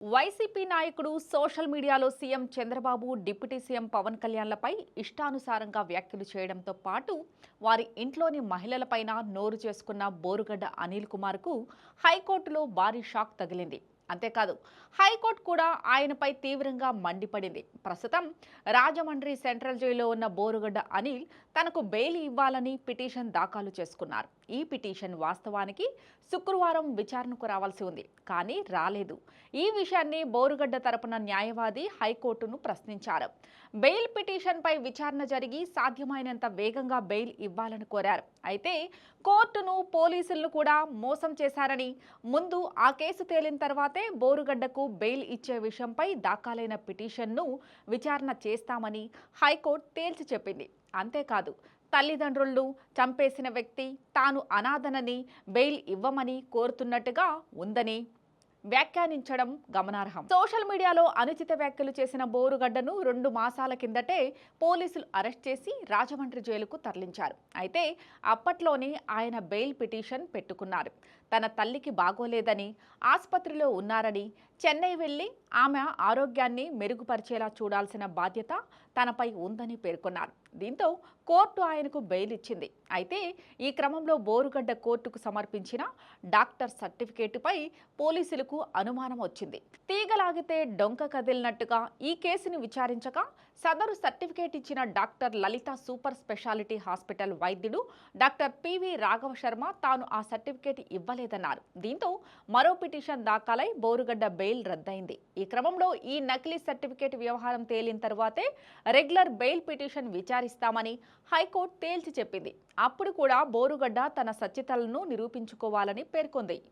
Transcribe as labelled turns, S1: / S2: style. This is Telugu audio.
S1: వైసీపీ నాయకుడు సోషల్ మీడియాలో CM Chandrababu deputy CM Pavan కళ్యాణ్లపై ఇష్టానుసారంగా వ్యాఖ్యలు చేయడంతో పాటు వారి ఇంట్లోని మహిళలపైన నోరు చేసుకున్న బోరుగడ్డ అనిల్ కుమార్కు హైకోర్టులో భారీ షాక్ తగిలింది. అంతేకాదు హైకోర్టు కూడా ఆయనపై తీవ్రంగా మండిపడింది. ప్రస్తుతం రాజమండ్రి సెంట్రల్ జైల్లో ఉన్న బోరుగడ్డ అనిల్ తనకు బెయిల్ ఇవ్వాలని పిటిషన్ దాఖలు చేసుకున్నారు. ఈ పిటిషన్ వాస్తవానికి శుక్రవారం విచారణకు రావాల్సి ఉంది కానీ రాలేదు. ఈ విషయాన్ని బోరుగడ్డ తరపున న్యాయవాది హైకోర్టును ప్రశ్నించారు. బెయిల్ పిటిషన్పై విచారణ జరిగి సాధ్యమైనంత వేగంగా బెయిల్ ఇవ్వాలని కోరారు. అయితే కోర్టును పోలీసులను కూడా మోసం చేశారని ముందు ఆ కేసు తేలిన తర్వాతే బోరుగడ్డకు బెయిల్ ఇచ్చే విషయంపై దాఖలైన పిటిషన్ను విచారణ చేస్తామని హైకోర్టు తేల్చి చెప్పింది. అంతేకాదు తల్లిదండ్రులను చంపేసిన వ్యక్తి తాను అనాథనని బెయిల్ ఇవ్వమని కోరుతున్నట్టుగా ఉందని వ్యాఖ్యానించడం గమనార్హం. సోషల్ మీడియాలో అనుచిత వ్యాఖ్యలు చేసిన బోరుగడ్డను రెండు మాసాల కిందటే పోలీసులు అరెస్ట్ చేసి రాజమండ్రి జైలుకు తరలించారు. అయితే అప్పట్లోనే ఆయన బెయిల్ పిటిషన్ పెట్టుకున్నారు. తన తల్లికి బాగోలేదని ఆసుపత్రిలో ఉన్నారని చెన్నై వెళ్ళి ఆమె ఆరోగ్యాన్ని మెరుగుపరిచేలా చూడాల్సిన బాధ్యత తనపై ఉందని పేర్కొన్నారు. దీంతో కోర్టు ఆయనకు బెయిల్ ఇచ్చింది. అయితే ఈ క్రమంలో బోరుగడ్డ కోర్టుకు సమర్పించిన డాక్టర్ సర్టిఫికేటుపై పోలీసులకు అనుమానం వచ్చింది. తీగలాగితే డొంక కదిలినట్టుగా ఈ కేసును విచారించగా సదరు సర్టిఫికేట్ ఇచ్చిన doctor Lalitha super speciality hospital వైద్యుడు doctor P V Raghava Sharma తాను ఆ సర్టిఫికేట్ ఇవ్వలేదన్నారు. దీంతో మరో పిటిషన్ దాఖలై బోరుగడ్డ బెయిల్ రద్దయింది. ఈ క్రమంలో ఈ నకిలీ సర్టిఫికేట్ వ్యవహారం తేలిన తర్వాతే రెగ్యులర్ బెయిల్ పిటిషన్ విచారిస్తామని హైకోర్టు తేల్చి చెప్పింది. అప్పుడు కూడా బోరుగడ్డ తన సచ్యతలను నిరూపించుకోవాలని పేర్కొంది.